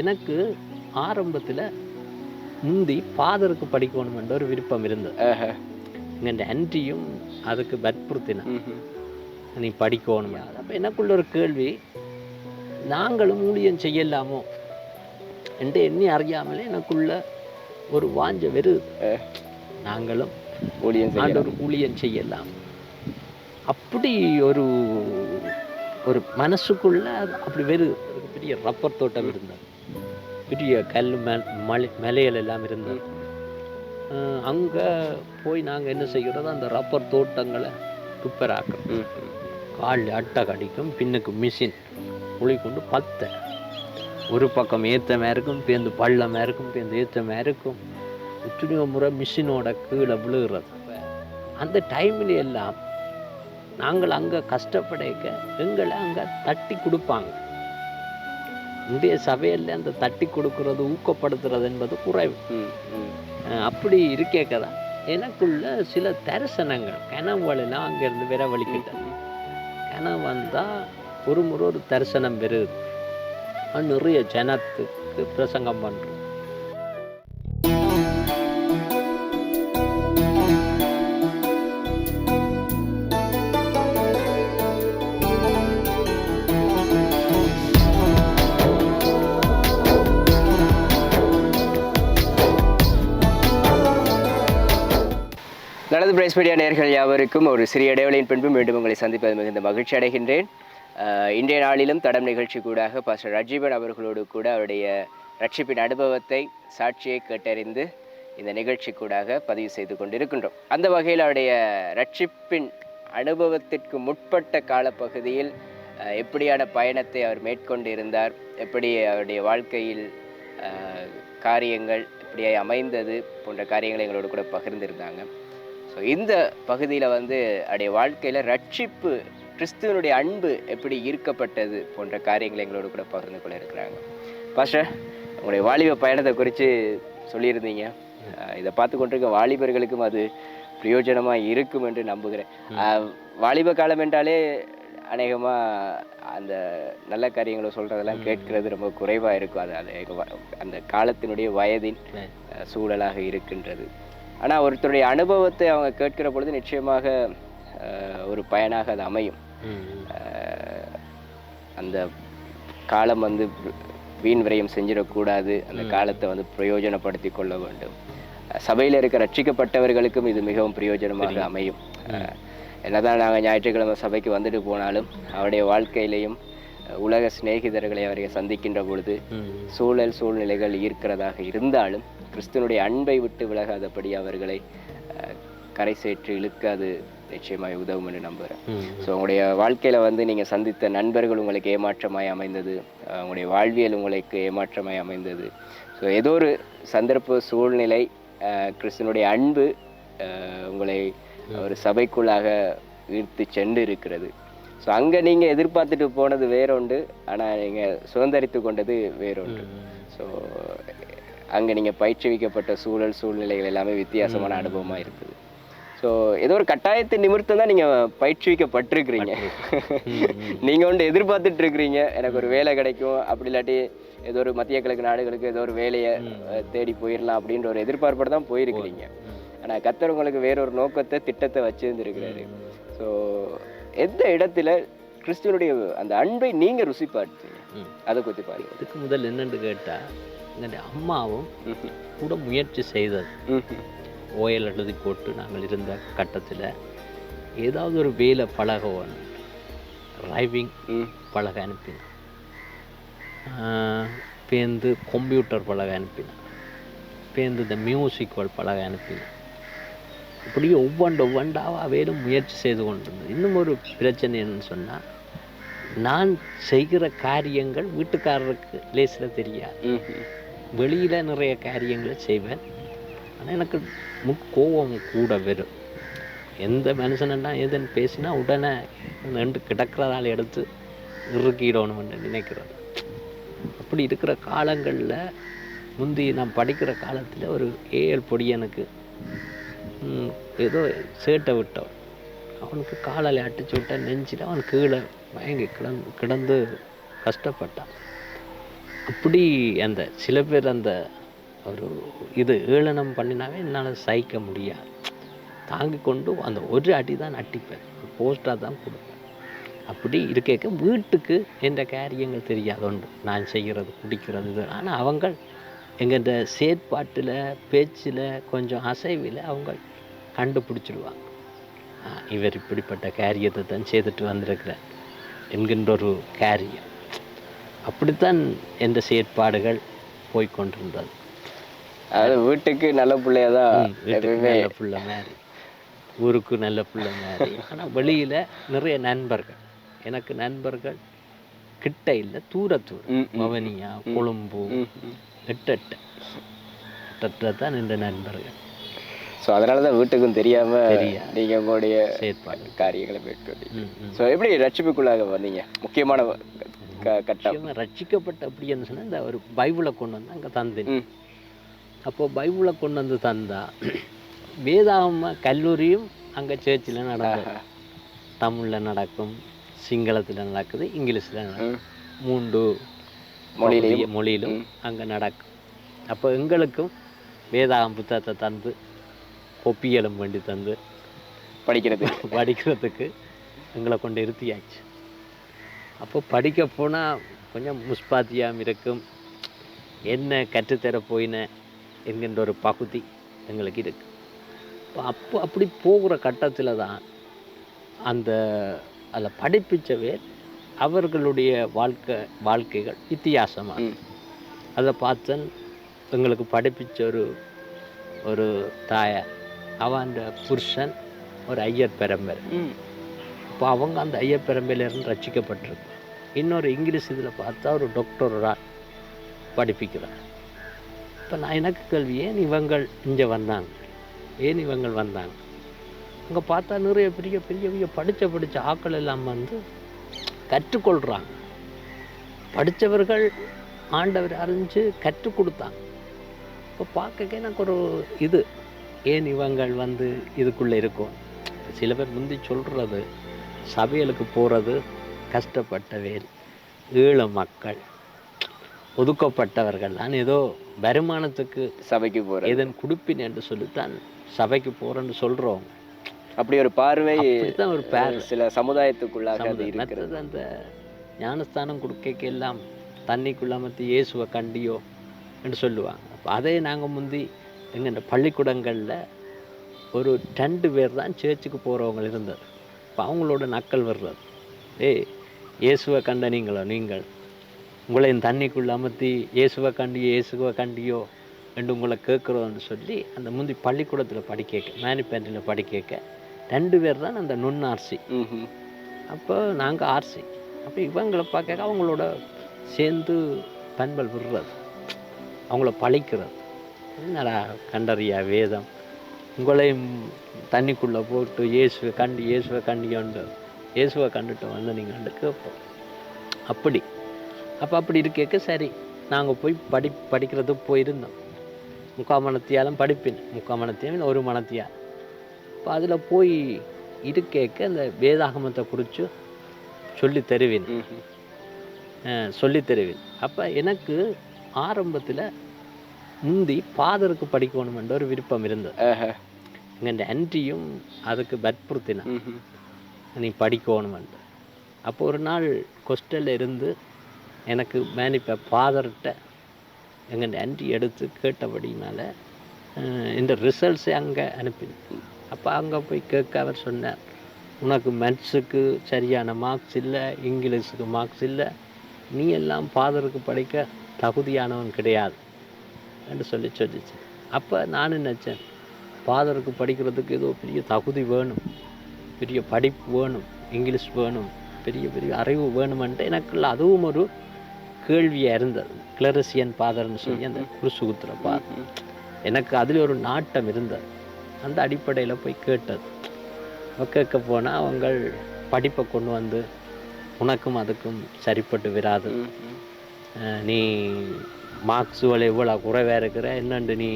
எனக்கு ஆரம்பத்தில் முந்தி ஃபாதருக்கு படிக்கணுமென்ற ஒரு விருப்பம் இருந்தது. எங்கள் ஆன்ட்டியும் அதுக்கு வற்புறுத்தினேன் ம்ஹும். நீ படிக்கணும்? அப்போ எனக்குள்ள ஒரு கேள்வி நாங்களும் ஊழியம் செய்யலாமோ? என்று எண்ணி அறியாமலே எனக்குள்ள ஒரு வாஞ்ச வெறு நாங்களும் ஊழியம் ஆண்டவர் ஊழியம் செய்யலாம். அப்படி ஒரு ஒரு மனசுக்குள்ள அப்படி வெறு ஒரு பெரிய ரப்பர் தோட்டம் இருந்தது. பெரிய கல் மலை மலைகள் எல்லாம் இருந்தது. அங்க போய் நாங்க என்ன செய்கிறோம்? அந்த ரப்பர் தோட்டங்களை துப்பராக்கிறோம். ம்ஹும். கால் அட்டை கடிக்கும் பின்னுக்கு மிஷின் புளி கொண்டு பத்த. ஒரு பக்கம் ஏத்தமாக இருக்கும் பேருந்து பள்ளமாக இருக்கும் பேருந்து ஏத்தமாக இருக்கும் எத்தனையோ முறை மிஷினோட கீழே விழுகிறது. அந்த டைமில் எல்லாம் நாங்கள் அங்கே கஷ்டப்படைக்க எங்களை அங்கே தட்டி கொடுப்பாங்க. இந்திய சபையில் அந்த தட்டி கொடுக்கறது ஊக்கப்படுத்துறது என்பது குறைவு. அப்படி இருக்கேக்க தான் எனக்குள்ள சில தரிசனங்கள். கனவுகள் எல்லாம் அங்கேருந்து விரவழிக்கிட்டது கனவு வந்தால் ஒரு முறை ஒரு தரிசனம் அது நிறைய ஜனத்துக்கு பிரசங்கம் பண்ணுறோம் வலது பிரைஸ் மீடியா நேர்கள் யாவருக்கும் ஒரு சிறிய இடைவெளியின் பின்பு மீண்டும் உங்களை சந்திப்பது மிகுந்த மகிழ்ச்சி அடைகின்றேன். இன்றைய நாளிலும் தடம் நிகழ்ச்சி கூடாக பாஸ்டர் ரஜீவன் அவர்களோடு கூட அவருடைய ரட்சிப்பின் அனுபவத்தை சாட்சியை கேட்டறிந்து இந்த நிகழ்ச்சி கூடாக பதிவு செய்து கொண்டிருக்கின்றோம். அந்த வகையில் அவருடைய ரட்சிப்பின் அனுபவத்திற்கு முற்பட்ட காலப்பகுதியில் எப்படியான பயணத்தை அவர் மேற்கொண்டு இருந்தார் எப்படி அவருடைய வாழ்க்கையில் காரியங்கள் எப்படியாய் அமைந்தது போன்ற காரியங்களை எங்களோடு கூட பகிர்ந்திருந்தாங்க. ஸோ இந்த பகுதியில் வந்து அவருடைய வாழ்க்கையில் ரட்சிப்பு கிறிஸ்துவனுடைய அன்பு எப்படி ஈர்க்கப்பட்டது போன்ற காரியங்களை எங்களோடு கூட பகிர்ந்து கொள்ள இருக்கிறாங்க. பாஸ்டர் உங்களுடைய வாலிப பயணத்தை குறித்து சொல்லியிருந்தீங்க. இதை பார்த்து கொண்டிருக்க வாலிபர்களுக்கும் அது பிரயோஜனமாக இருக்கும் என்று நம்புகிறேன். வாலிப காலம் என்றாலே அநேகமாக அந்த நல்ல காரியங்களை சொல்கிறதெல்லாம் கேட்கிறது ரொம்ப குறைவாக இருக்கும். அது அந்த காலத்தினுடைய வயதின் சூழலாக இருக்கின்றது. ஆனால் ஒருத்தருடைய அனுபவத்தை அவங்க கேட்கிற பொழுது நிச்சயமாக ஒரு பயனாக அது அமையும். அந்த காலம் வந்து வீண் விரயம் செஞ்சிடக்கூடாது. அந்த காலத்தை வந்து பிரயோஜனப்படுத்தி கொள்ள வேண்டும். சபையில இருக்க ரட்சிக்கப்பட்டவர்களுக்கும் இது மிகவும் பிரயோஜனமாக அமையும். என்னதான் நாங்கள் ஞாயிற்றுக்கிழமை சபைக்கு வந்துட்டு போனாலும் அவருடைய வாழ்க்கையிலையும் உலக சிநேகிதர்களை அவர்கள் சந்திக்கின்ற பொழுது சூழல் சூழ்நிலைகள் ஈர்க்கிறதாக இருந்தாலும் கிறிஸ்துவனுடைய அன்பை விட்டு விலகாதபடி அவர்களை கரை சேர்த்து இழுக்க அது நிச்சயமாய் உதவும் என்று நம்புகிறேன். ஸோ உங்களுடைய வாழ்க்கையில் வந்து நீங்கள் சந்தித்த நண்பர்கள் உங்களுக்கு ஏமாற்றமாய் அமைந்தது உங்களுடைய வாழ்வியல் உங்களுக்கு ஏமாற்றமாய் அமைந்தது. ஸோ ஏதோ ஒரு சந்தர்ப்ப சூழ்நிலை அஹ், கிறிஸ்துவனுடைய அன்பு உங்களை ஒரு சபைக்குள்ளாக ஈர்த்து சென்று இருக்கிறது. ஸோ அங்கே நீங்கள் எதிர்பார்த்துட்டு போனது வேறொன்று ஆனால் நீங்கள் சுதந்திரித்து கொண்டது வேறொன்று. ஸோ அங்கே நீங்கள் பயிற்றுவிக்கப்பட்ட சூழல் சூழ்நிலைகள் எல்லாமே வித்தியாசமான அனுபவமாக இருக்குது. ஸோ ஏதோ ஒரு கட்டாயத்தை நிமித்தம் தான் நீங்கள் பயிற்றுவிக்கப்பட்டிருக்கிறீங்க. நீங்கள் ஒன்று எதிர்பார்த்துட்டு இருக்கிறீங்க எனக்கு ஒரு வேலை கிடைக்கும் அப்படி இல்லாட்டி ஏதோ ஒரு மத்திய கிழக்கு நாடுகளுக்கு ஏதோ ஒரு வேலையை தேடி போயிடலாம் அப்படின்ற ஒரு எதிர்பார்ப்போட தான் போயிருக்கிறீங்க. ஆனால் கத்தர் உங்களுக்கு வேறொரு நோக்கத்தை திட்டத்தை வச்சிருந்துருக்கிறாரு. ஸோ எந்த இடத்துல கிறிஸ்துவனுடைய அந்த அன்பை நீங்கள் ருசி பார்த்தீங்க ம். அதை குறித்து பாருங்க. இதுக்கு முதல் என்னன்னு கேட்டால் எங்களுடைய அம்மாவும் கூட முயற்சி செய்தது. ஓயல் எழுதி போட்டு நாங்கள் இருந்த கட்டத்தில் ஏதாவது ஒரு வேலை பழக டிரைவிங் பழக அனுப்பினேன் பேருந்து கம்ப்யூட்டர் பழக அனுப்பினேன் பேருந்து இந்த மியூசிக் பழக அனுப்பினேன் இப்படி ஒவ்வொன்று ஒவ்வொன்றாக வேலும் முயற்சி செய்து கொண்டிருந்தது. இன்னும் ஒரு பிரச்சனை என்னன்னு சொன்னால் நான் செய்கிற காரியங்கள் வீட்டுக்காரருக்கு லேசில் தெரியாது. வெளியில் நிறைய காரியங்களை செய்வேன். ஆனால் எனக்கு முட்கோபம் கூட வரும். எந்த மனுஷனா எதுன்னு பேசினா உடனே நின்று கிடக்கிறதால எடுத்து இறுக்கிடணும்னு நினைக்கிறது. அப்படி இருக்கிற காலங்களில் முந்தி நான் படிக்கிற காலத்தில் ஒரு ஏஎல் பொடியனுக்கு ம், ஏதோ சேட்டை விட்டான். அவனுக்கு காலால் அடிச்சு விட்டா நெஞ்சில் அவன் கீழே மயங்கி கிடந்து கிடந்து கஷ்டப்பட்டான். அப்படி அந்த சில பேர் அந்த ஒரு இது ஏளனம் பண்ணினாவே என்னால் சகிக்க முடியாது. தாங்கி கொண்டு அந்த ஒரு அடி தான் அட்டிப்பேன் போஸ்ட்டாக தான் கொடுப்பேன். அப்படி இருக்க வீட்டுக்கு என்ற காரியங்கள் தெரியாது உண்டு நான் செய்கிறது குடிக்கிறது இது. ஆனால் அவங்கள் எங்கள்கிட்ட செயற்பாட்டில் பேச்சில் கொஞ்சம் அசைவில் அவங்க கண்டுபிடிச்சிடுவாங்க இவர் இப்படிப்பட்ட காரியத்தை தான் செய்துட்டு வந்திருக்கிறார் என்கின்ற ஒரு காரியம். அப்படித்தான் எந்த செயற்பாடுகள் போய்க்கொண்டிருந்தது. அதாவது வீட்டுக்கு நல்ல பிள்ளையா தான் வீட்டுக்கு நல்ல புள்ள மாதிரி ஊருக்கு நல்ல புள்ள மாதிரி. ஆனால் வெளியில் நிறைய நண்பர்கள். எனக்கு நண்பர்கள் கிட்ட இல்லை தூர தூரம் ம், ம். பவனியா கொழும்பு. எட்ட எட்ட தான் இந்த நண்பர்கள் ஸோ அதனால தான் வீட்டுக்கும் தெரியாம தெரியாது. நீங்க உங்களுடைய காரியங்களை ம். ஸோ எப்படி ரட்சிப்புக்குள்ளாக வந்தீங்க முக்கியமான கட்டம் ரட்சிக்கப்பட்ட அப்படின்னு சொன்னா இந்த ஒரு பைபிளை கொண்டு வந்து அங்கே தந்தேன் ம். அப்போ பைபிளை கொண்டு வந்து தந்தா வேதாகம கல்லூரியும் அங்கே சேர்ச்சில் நடந்தது ஆஹா. தமிழில் நடக்கும் சிங்களத்தில் நடக்குது இங்கிலீஷில் நடக்கும் ம். மொழியிலையும் மொழியிலும். அங்கே நடக்கும். அப்போ எங்களுக்கும் வேதாகம் புத்தகத்தை தந்து கொப்பியலும் வேண்டி தந்து படிக்கிறது படிக்கிறதுக்கு எங்களை கொண்டு இருத்தியாச்சு. அப்போ படிக்க போனால் கொஞ்சம் முஸ்பாத்தியாம் இருக்கும். என்ன கற்றுத்தர போயின என்கின்ற ஒரு பகுதி எங்களுக்கு இருக்கு. அப்போ அப்போ அப்படி போகிற கட்டத்தில் தான் அந்த அதில் படிப்பிச்சவே அவர்களுடைய வாழ்க்கை வாழ்க்கைகள் வித்தியாசமாக. அதை பார்த்தன் எங்களுக்கு படிப்பிச்ச ஒரு ஒரு தாயார். அவன் புருஷன் ஒரு ஐயர் பெரம்பர். இப்போ அவங்க அந்த ஐயர் பெரம்பையிலேருந்து ரட்சிக்கப்பட்டிருக்கு இன்னொரு இங்கிலீஷ் இதில் பார்த்தா ஒரு டாக்டர் ஒரு ஆள் படிப்பிக்கிறார். இப்போ நான் எனக்கு கேள்வி ஏன் இவங்கள் இங்கே வந்தாங்க? ஏன் இவங்கள் வந்தாங்க? அங்கே பார்த்தா நிறைய பெரிய பெரிய பெரிய படித்த படித்த ஆட்கள் எல்லாம் வந்து கற்றுக்கொள்கிறாங்க படித்தவர்கள் ஆண்டவர் அறிஞ்சு கற்றுக் கொடுத்தாங்க. இப்போ பார்க்க எனக்கு ஒரு இது. ஏன் இவங்கள் வந்து இதுக்குள்ளே இருக்கும்? சில பேர் முந்தி சொல்கிறது சபைகளுக்கு போகிறது கஷ்டப்பட்ட வேல் ஈழ மக்கள் ஒதுக்கப்பட்டவர்கள். நான் ஏதோ வருமானத்துக்கு சபைக்கு போறது. ஏதன் குடுப்பின் என்று சொல்லித்தான் சபைக்கு போகிறேன்னு சொல்கிறோம் அப்படி ஒரு பார்வை அப்படித்தான் ஒரு பேர் சில சமுதாயத்துக்குள்ளாக அது. இருக்கிறது. அந்த ஞானஸ்தானம் கொடுக்க எல்லாம் தண்ணிக்குள்ள மத்தி இயேசுவை கண்டியோ என்று சொல்லுவாங்க. அப்போ அதே நாங்கள் முந்தி எங்கள் பள்ளிக்கூடங்களில் ஒரு ரெண்டு பேர் தான் சேர்ச்சுக்கு போகிறவங்க இருந்தது. இப்போ அவங்களோட நக்கல் வர்றது. ஏய் இயேசுவை கண்ட நீங்களோ? நீங்கள். உங்களை இந்த தண்ணிக்குள்ள அமர்த்தி இயேசுவை கண்டியோ இயேசுவை கண்டியோ என்று உங்களை கேட்குறோன்னு சொல்லி அந்த முந்தி பள்ளிக்கூடத்தில் படிக்க மேனிபேண்டில் படிக்க ரெண்டு பேர் தான் அந்த நுண்ணார்சி ம்ஹும். அப்போ நாங்கள் ஆர்சி அப்போ இவங்களை பார்க்க அவங்களோட சேர்ந்து பண்பல் விடுறது. அவங்கள பழிக்கிறது. என்னடா கண்டறியா வேதம்? உங்களையும் தண்ணிக்குள்ளே போட்டு இயேசுவை கண்டு இயேசுவை கண்டியோண்டு இயேசுவை கண்டுட்டு வந்து நீங்கள் கேட்போம். அப்படி. அப்போ அப்படி இருக்கேக்க சரி. நாங்கள் போய் படி படிக்கிறதுக்கு போயிருந்தோம். முக்கால் மணத்தியாலும் படிப்பேன் முக்கால் மணத்தியாலும் ஒரு மணத்தியா இப்போ அதில் போய் இருக்கேக்க அந்த வேதாகமத்தை குறித்து சொல்லி தருவேன். சொல்லி தருவேன். அப்போ எனக்கு ஆரம்பத்தில் முந்தி ஃபாதருக்கு படிக்கணுமென்ற ஒரு விருப்பம் இருந்தது. எங்கள் ஆன்ட்டியும் அதுக்கு வற்புறுத்தினேன். நீ படிக்கணுமென்று அப்போ ஒரு நாள் ஹாஸ்டலில் இருந்து எனக்கு மேனிப்ப ஃபாதர்கிட்ட எங்கள் ஆன்ட்டி எடுத்து கேட்டபடினால இந்த ரிசல்ட்ஸை அங்கே அனுப்பினேன். அப்போ அங்கே போய் கேட்க அவர் சொன்னார் உனக்கு மேத்ஸுக்கு சரியான மார்க்ஸ் இல்லை இங்கிலீஷுக்கு மார்க்ஸ் இல்லை நீ எல்லாம் ஃபாதருக்கு படிக்க தகுதியானவன் கிடையாது. என்று சொல்லி சொல்லிச்சு. அப்போ நான் நினச்சேன் ஃபாதருக்கு படிக்கிறதுக்கு ஏதோ பெரிய தகுதி வேணும் பெரிய படிப்பு வேணும் இங்கிலீஷ் வேணும் பெரிய பெரிய அறிவு வேணுமென்ட்டு எனக்குள்ள அதுவும் ஒரு கேள்வியாக இருந்தது. கிளரசியன் பாதர்னு சொல்லி அந்த குருசுகுத்துற பாதர். எனக்கு அதில் ஒரு நாட்டம் இருந்தது. அந்த அடிப்படையில் போய் கேட்டது. கேட்க போனால் அவங்க படிப்பை கொண்டு வந்து உனக்கும் அதுக்கும் சரிப்பட்டு விராது நீ மார்க்ஸ் வேலை இவ்வளோ குறைவாக இருக்கிற என்னண்டு நீ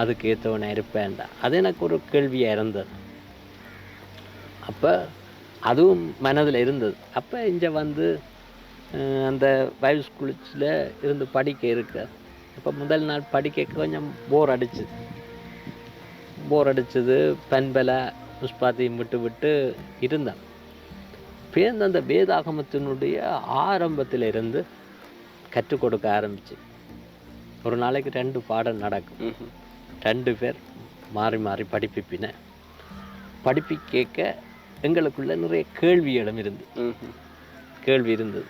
அதுக்கு ஏற்றவனை இருப்பேன்டா. அது எனக்கு ஒரு கேள்வியாக இருந்தது. அப்போ அதுவும் மனதில் இருந்தது. அப்போ இங்கே வந்து அந்த வயல் ஸ்கூலில் இருந்து படிக்க இருக்க இப்போ முதல் நாள் படிக்க கொஞ்சம் போர் அடிச்சுது. போர் அடிச்சது பெண்பலை புஷ்பாத்தையும் விட்டு விட்டு இருந்தேன். பேர்ந்து அந்த வேதாகமத்தினுடைய ஆரம்பத்தில் இருந்து கற்றுக் கொடுக்க ஆரம்பிச்சு. ஒரு நாளைக்கு ரெண்டு பாடம் நடக்கும். ரெண்டு பேர் மாறி மாறி படிப்பிப்பின. படிப்பி கேட்க எங்களுக்குள்ள நிறைய கேள்வியிடம் இருந்து ம்ஹும். கேள்வி இருந்தது.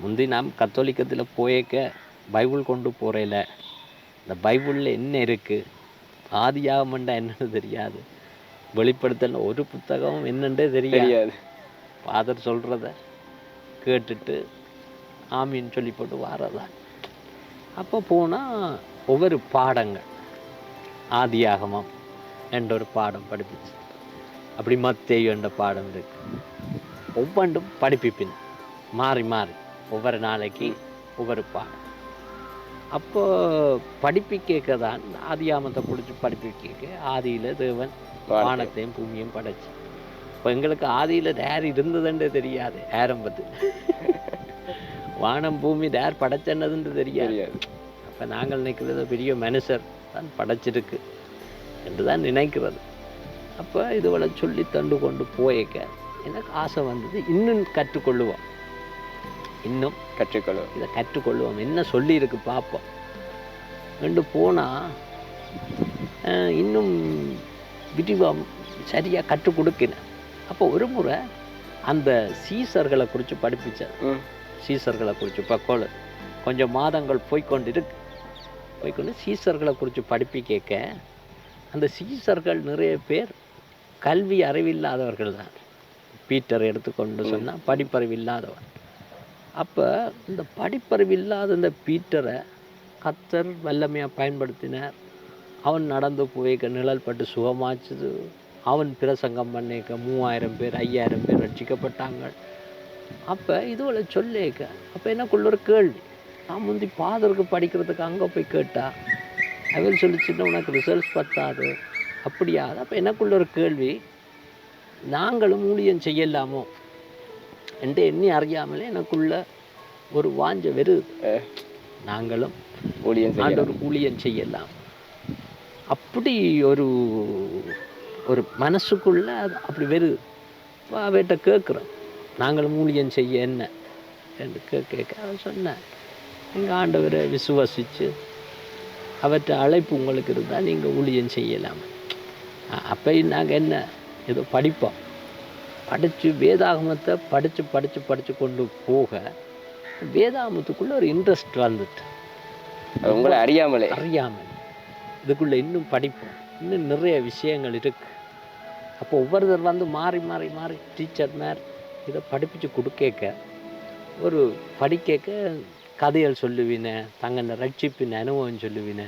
முந்தி நாம் கத்தோலிக்கத்தில் போயக்க பைபிள் கொண்டு போகிறேல இந்த பைபிளில் என்ன இருக்குது ஆதியாகமண்டா என்னன்னு தெரியாது. வெளிப்படுத்தல ஒரு புத்தகமும் என்னன்றே தெரியாது. ஃபாதர் சொல்கிறத கேட்டுட்டு ஆமின்னு சொல்லி போட்டு வாரதா. அப்போ போனால் ஒவ்வொரு பாடங்கள். ஆதியாகமம் என்ற ஒரு பாடம் படிப்பிச்சு. அப்படி மத்தேயு என்ற பாடம் இருக்கு. ஒவ்வொன்றும் படிப்பிப்பின. மாறி மாறி. ஒவ்வொரு நாளைக்கு ஒவ்வொரு பாடம். அப்போ படிப்பி கேட்க தான் ஆதியாமத்தை பிடிச்சி படிப்பி கேட்க ஆதியில் தேவன் வானத்தையும் பூமியும் படைச்சு. இப்போ எங்களுக்கு ஆதியில் டேர் இருந்ததுன்றே தெரியாது ஆரம்பத்தில். வானம் பூமி டேர் படைச்சன்னதுன்னு தெரியாது. தெரியாது. அப்போ நாங்கள் நினைக்கிறது பெரிய மனுஷர் தான் படைச்சிருக்கு என்று தான் நினைக்கிறது. அப்போ இதுவளை சொல்லி தண்டு கொண்டு போயக்க எனக்கு ஆசை வந்தது இன்னும் கற்றுக்கொள்ளுவோம். இன்னும் கற்றுக்கொள்வோம் இதை கற்றுக்கொள்வோம் என்ன சொல்லியிருக்கு பார்ப்போம் ரெண்டு போனால் இன்னும் விரிவாக சரியாக கற்றுக் கொடுக்கினேன் அப்போ ஒரு முறை அந்த சீசர்களை குறித்து படிப்பிச்சேன். சீசர்களை குறித்து கோள் கொஞ்சம் மாதங்கள் போய்க்கொண்டு இருக்கு போய்க்கொண்டு சீசர்களை குறித்து படிப்பி கேட்க அந்த சீசர்கள் நிறைய பேர் கல்வி அறிவில்லாதவர்கள் தான். பீட்டர் எடுத்துக்கொண்டு சொன்னால் படிப்பறிவு இல்லாதவன். அப்போ இந்த படிப்பறிவு இல்லாத இந்த பீட்டரை கத்தர் வல்லமையாக பயன்படுத்தினார். அவன் நடந்து போய்க்க நிழல் பட்டு சுகமாச்சுது. அவன் பிரசங்கம் பண்ணிக்க மூவாயிரம் பேர் ஐயாயிரம் பேர் ரட்சிக்கப்பட்டாங்க அப்போ இதுவளை சொல்லேக்க அப்போ எனக்குள்ள ஒரு கேள்வி. நான் முந்தி பாதருக்கு படிக்கிறதுக்கு அங்கே போய் கேட்டால் அவன் சொல்லிச்சுன்னா உனக்கு ரிசல்ட்ஸ் பத்தாது. அப்படியாது அப்போ எனக்குள்ள ஒரு கேள்வி நாங்களும் ஊழியம் செய்யலாமோ? என்று எண்ணி அறியாமலே எனக்குள்ள ஒரு வாஞ்ச வருது நாங்களும் ஊழியம் ஆண்டவர் ஊழியம் செய்யலாம். அப்படி ஒரு ஒரு மனசுக்குள்ள அப்படி அப்ப அவர்கிட்ட கேட்குறோம். நாங்களும் ஊழியம் செய்ய என்ன? என்று கேட்க கேட்க அவன் சொன்னேன். எங்கள் ஆண்டவரை விசுவாசித்து அவற்றை அழைப்பு உங்களுக்கு இருந்தால் நீங்கள் ஊழியம் செய்யலாம். அப்போ நாங்கள் என்ன ஏதோ படிப்போம். படித்து வேதாகமத்தை படித்து படித்து படித்து கொண்டு போக வேதாகமத்துக்குள்ளே ஒரு இன்ட்ரெஸ்ட் வந்துட்டு. உங்களை அறியாமலே. அறியாமல். இதுக்குள்ளே இன்னும் படிப்போம். இன்னும் நிறைய விஷயங்கள் இருக்கு. அப்போ ஒவ்வொருத்தர் வந்து மாறி மாறி மாறி டீச்சர் மேர் இதை படிப்பிச்சு கொடுக்க ஒரு படிக்க கதைகள் சொல்லுவீனே தங்கன ரட்சிப்பின் அனுபவம் சொல்லுவீனே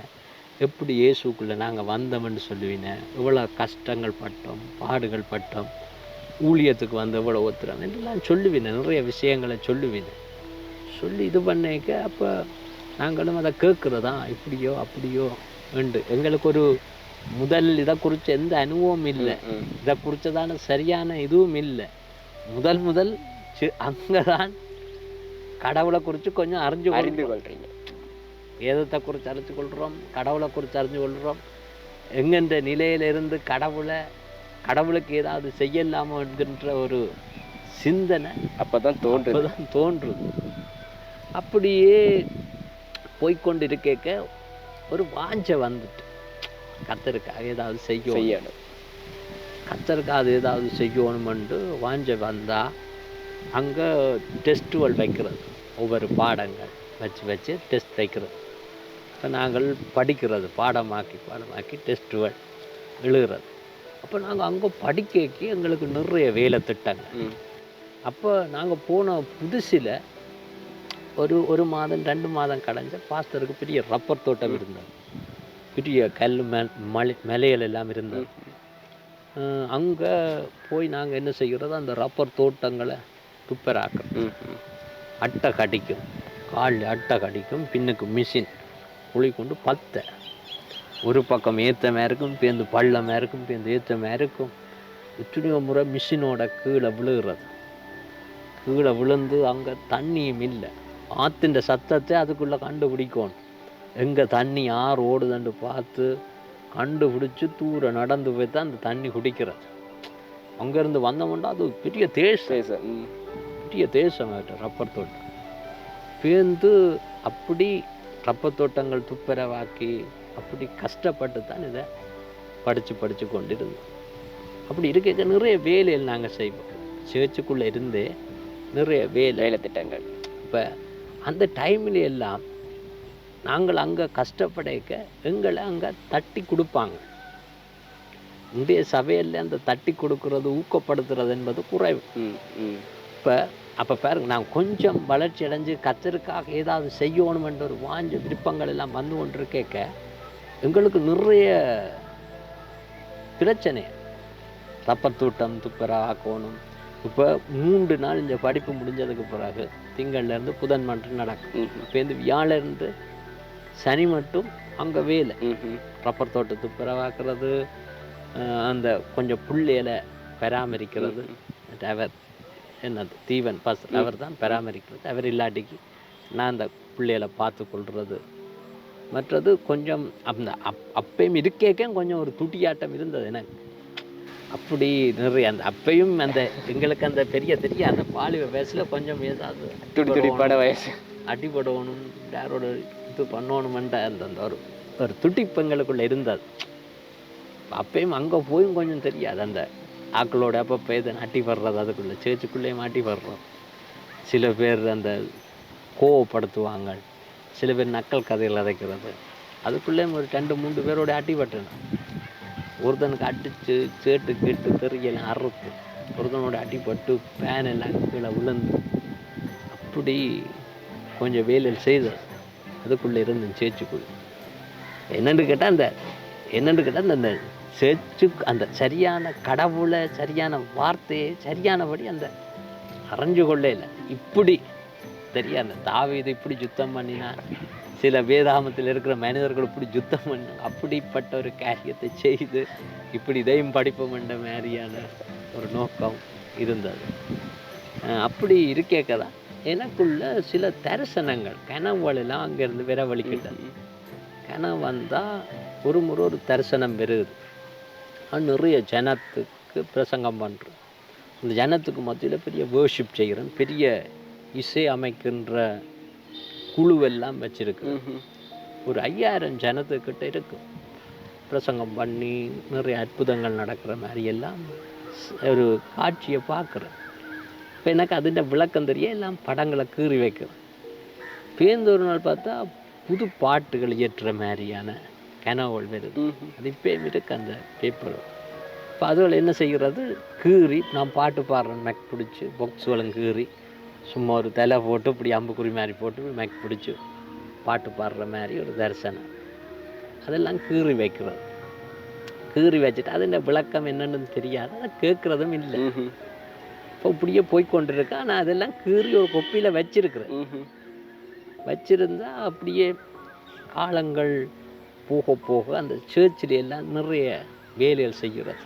எப்படி இயேசுக்குள்ளே நாங்கள் வந்தோம்னு சொல்லுவீனே இவ்வளோ கஷ்டங்கள் பட்டோம் பாடுகள் பட்டோம் ஊழியத்துக்கு வந்து எவ்வளோ ஒத்துறோம் என்றெல்லாம் சொல்லுவீனே நிறைய விஷயங்களை சொல்லுவீனே. சொல்லி இது பண்ணிக்க அப்போ நாங்களும் அதை கேட்குறதா? இப்படியோ அப்படியோ உண்டு எங்களுக்கு ஒரு முதல் இதை குறித்து எந்த அனுபவம் இல்லை. இதை குறித்ததான சரியான இதுவும் இல்லை. முதல் முதல் அங்கே தான் கடவுளை குறித்து கொஞ்சம் அறிஞ்சு அறிந்து கொள்றோம் கொள்றீங்க. வேதத்தை குறித்து அறிஞ்சு கொள்கிறோம் கடவுளை குறித்து அறிஞ்சு கொள்கிறோம் எங்கென்ற நிலையிலிருந்து கடவுளை கடவுளுக்கு ஏதாவது செய்யலாமோ என்கின்ற ஒரு சிந்தனை அப்பதான் தோன்றுது. அப்பதான் தோன்றுது. அப்படியே போய்க்கொண்டு இருக்க ஒரு வாஞ்சை வந்துட்டு. கத்தருக்காக ஏதாவது செய்யும் செய்யணும். கத்தருக்காக ஏதாவது செய்யணுமென்று வாஞ்சை வந்தா அங்கே டெஸ்ட்டுவல் வைக்கிறது. ஒவ்வொரு பாடங்கள் வச்சு வச்சு டெஸ்ட் வைக்கிறது. இப்போ நாங்கள் படிக்கிறது பாடமாக்கி பாடமாக்கி டெஸ்ட்டுவல் எழுதுறது அப்போ நாங்கள் அங்கே படிக்க எங்களுக்கு நிறைய வேலை திட்டங்கள். அப்போ நாங்கள் போன புதுசில் ஒரு ஒரு மாதம் ரெண்டு மாதம் கடைஞ்ச பாஸ்டருக்கு பெரிய ரப்பர் தோட்டம் இருந்தது. பெரிய கல் மலை மலைகள் எல்லாம் இருந்தது. அங்கே போய் நாங்கள் என்ன செய்கிறோம் அந்த ரப்பர் தோட்டங்களை துப்பராக்கிறோம். ம், ம். அட்டை கடிக்கும். காலில் அட்டை கடிக்கும். பின்னுக்கு மிஷின் குழி கொண்டு பத்தை. ஒரு பக்கம் ஏத்தமாக இருக்கும் பேருந்து பள்ளமாக இருக்கும் பேருந்து ஏத்தமாக இருக்கும் எத்தனையோ முறை மிஷினோட கீழே விழுகிறது. கீழே விழுந்து அங்கே தண்ணியும் இல்லை. ஆற்றின் சத்தத்தை அதுக்குள்ளே கண்டுபிடிக்கணும். எங்கே தண்ணி ஆறு ஓடுதுன்னு பார்த்து கண்டுபிடிச்சி தூர நடந்து போய் தான் அந்த தண்ணி குடிக்கிறது. அங்கேருந்து வந்தோம்னா அது பெரிய தேசம். பெரிய தேசம் ரப்பர் தோட்டம். பேர்ந்து அப்படி ரப்பர் தோட்டங்கள் துப்புரவாக்கி அப்படி கஷ்டப்பட்டு தான் இதை படித்து படித்து கொண்டிருந்தோம். அப்படி இருக்க நிறைய வேலைகள் நாங்கள் செய்வோம். சேர்ச்சுக்குள்ளே இருந்தே நிறைய வேலை வேலை திட்டங்கள். இப்போ அந்த டைமில் எல்லாம் நாங்கள் அங்கே கஷ்டப்படைக்க எங்களை அங்கே தட்டி கொடுப்பாங்க. இந்திய சபையில் அந்த தட்டி கொடுக்கறது ஊக்கப்படுத்துறது என்பது குறைவு. இப்போ அப்போ பாருங்க நான் கொஞ்சம் வளர்ச்சி அடைஞ்சு கத்தருக்காக ஏதாவது செய்யணும் என்ற ஒரு வாஞ்ச விருப்பங்கள் எல்லாம் வந்து கொண்டு கேட்க எங்களுக்கு நிறைய பிரச்சனை. ரப்பர் தூட்டம் துப்பரா ஆக்கணும் இப்போ மூன்று நாள் இந்த படிப்பு முடிஞ்சதுக்கு பிறகு திங்கள்ல இருந்து புதன் மட்டும் நடக்கும். இப்போ இந்த வியாழருந்து சனி மட்டும் அங்கே வேலை. ரப்பர் தோட்ட துப்புரவாக்குறது அஹ் அந்த கொஞ்சம் புள்ளையில பராமரிக்கிறது. அவர் என்னது தீவன் பஸ் அவர் தான் பராமரிக்கிறது. அவர் இல்லாட்டிக்கு நான் அந்த பிள்ளைகளை பார்த்து கொள்வது மற்றது கொஞ்சம் அந்த அப் அப்பயும் இருக்கேக்க கொஞ்சம் ஒரு துட்டியாட்டம் இருந்தது எனக்கு. அப்படி நிறைய அந்த அப்பயும் அந்த எங்களுக்கு அந்த பெரிய தெரிய அந்த பாலிவ வயசில் கொஞ்சம் ஏதாவது துடி துடிப்பான வயசு. அடிபடணும் யாரோட இது பண்ணணுமென்ற அந்த அந்த ஒரு ஒரு துடிப்பு எங்களுக்குள்ள இருந்தது. அப்பயும் அங்கே போயும் கொஞ்சம் தெரியாது. அந்த ஆக்களோட அப்பப்போ எது அட்டி வர்றது அதுக்குள்ளே சேர்ச்சுக்குள்ளேயும் அட்டி வர்றோம் சில பேர் அந்த கோவப்படுத்துவாங்க. சில பேர் நக்கல் கதைகள் அதைக்கிறது. அதுக்குள்ளே ஒரு ரெண்டு மூன்று பேரோட அடிபட்டேன் ஒருத்தனுக்கு அடித்து சேட்டு கேட்டு தெரியலாம் அறுத்து ஒருத்தனோட அடிபட்டு பேன் எல்லாம் கீழே விழுந்து அப்படி கொஞ்சம் வேலையில் செய்து அதுக்குள்ளே இருந்து சேச்சுக்குள்ள என்னன்னு கேட்டால் அந்த என்னென்னு கேட்டால் அந்த அந்த சேச்சு அந்த சரியான கடவுளை சரியான வார்த்தையை சரியானபடி அந்த அரைஞ்சு கொள்ள இல்லை. இப்படி தெரியாது. அந்த தாவீது இப்படி சுத்தம் பண்ணினார் சில வேதாமத்தில் இருக்கிற மனிதர்கள் இப்படி சுத்தம் பண்ணாங்க அப்படிப்பட்ட ஒரு காரியத்தை செய்து இப்படி இதையும் படிப்போம் என்ற மாதிரியான ஒரு நோக்கம் இருந்தது. அப்படி இருக்கேக்க தான் எனக்குள்ள சில தரிசனங்கள் கனவுகளெல்லாம் அங்கேருந்து விரவழிக்கிட்டது கனவு வந்தால் ஒரு முறை ஒரு தரிசனம் பெறுது. நிறைய ஜனத்துக்கு பிரசங்கம் பண்ணுறோம் அந்த ஜனத்துக்கு மத்தியில் பெரிய வேர்ஷிப் செய்கிறேன் பெரிய இசை அமைக்கின்ற குழுவெல்லாம் வச்சிருக்கு ஒரு ஐயாயிரம் ஜனத்துக்கிட்ட இருக்கும் பிரசங்கம் பண்ணி நிறைய அற்புதங்கள் நடக்கிற மாதிரி எல்லாம் ஒரு காட்சியை பார்க்குறேன். இப்போ எனக்கு அதிൻ്റെ விளக்கம் தெரிய எல்லாம் படங்களை கீறி வைக்கிறேன் பேருந்து ஒரு நாள் பார்த்தா புது பாட்டுகள் இயற்றுற மாதிரியான கனவுகள் வருது. அது இப்போயும் இருக்கு அந்த பேப்பர் இப்போ அதுகள் என்ன செய்கிறது? கீறி நான் பாட்டு பாடுறேன் மெக் பிடிச்சி பாக்ஸுகளும் கீறி சும்மா ஒரு தலை போட்டு இப்படி அம்புக்குறி மாதிரி போட்டு மெக் பிடிச்சி பாட்டு பாடுற மாதிரி ஒரு தரிசனம். அதெல்லாம் கீறி வைக்கிறது. கீறி வச்சுட்டு அதில் விளக்கம் என்னன்னு தெரியாது. அதை கேட்குறதும் இல்லை. இப்போ இப்படியே போய்க்கொண்டிருக்கேன் ஆனால் அதெல்லாம் கீறி ஒரு கொப்பியில் வச்சிருக்கிறேன் வச்சிருந்தா அப்படியே காலங்கள் போக போக அந்த சர்ச்சில் எல்லாம் நிறைய வேலைகள் செய்கிறது.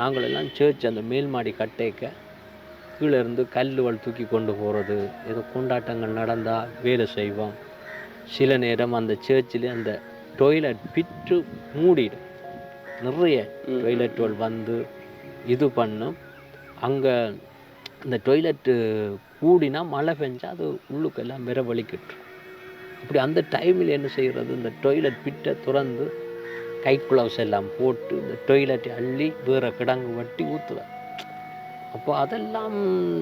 நாங்கள் எல்லாம் சர்ச் அந்த மேல்மாடி கட்டேக்க கீழே இருந்து கல்லுவல் தூக்கி கொண்டு போகிறது ஏதோ கொண்டாட்டங்கள் நடந்தால் வேலை செய்வோம். சில நேரம் அந்த சர்ச்சில் அந்த டொய்லெட் பிட்டு மூடிடும். நிறைய. டொய்லெட்டுகள் வந்து இது பண்ணும். அங்கே அந்த டொய்லெட்டு கூடினா மழை பெஞ்சா அது உள்ளுக்கெல்லாம் விரவழிக்கிட்டு. அப்படி அந்த டைமில் என்ன செய்கிறது இந்த டொய்லெட் பிட்டை திறந்து கை க்ளவுஸ் எல்லாம் போட்டு இந்த டொய்லெட்டை அள்ளி வேறு கிடங்கு வட்டி ஊற்றுவேன் அப்போ அதெல்லாம்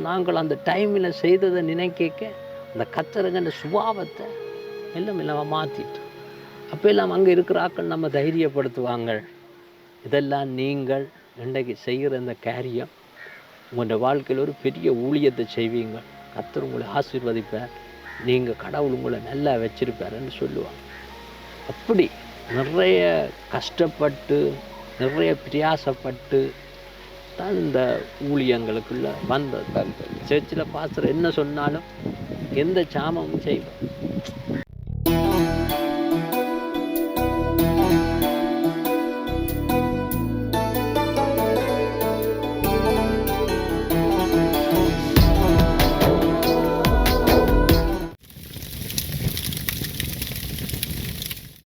நாங்கள் அந்த டைமில் செய்ததை நினைக்க அந்த கத்தருங்க சுபாவத்தை எல்லாம் இல்லாமல் மாற்றிட்டு அப்போ எல்லாம் அங்கே இருக்கிற ஆக்கள் நம்ம தைரியப்படுத்துவாங்க. இதெல்லாம் நீங்கள் இன்றைக்கு செய்கிற இந்த காரியம் உங்களோட வாழ்க்கையில் ஒரு பெரிய ஊழியத்தை செய்வீங்க. கத்தர் உங்களை ஆசீர்வதிப்பார். நீங்கள் கடவுள் உங்களை நல்லா வச்சுருப்பாருன்னு சொல்லுவாங்க. அப்படி நிறைய கஷ்டப்பட்டு நிறைய பிரயாசப்பட்டு தான் இந்த ஊழியங்களுக்குள்ள வந்தது. சர்ச்சில் பாஸ்டர் என்ன சொன்னாலும் எந்த சாமமும் செய்வேன்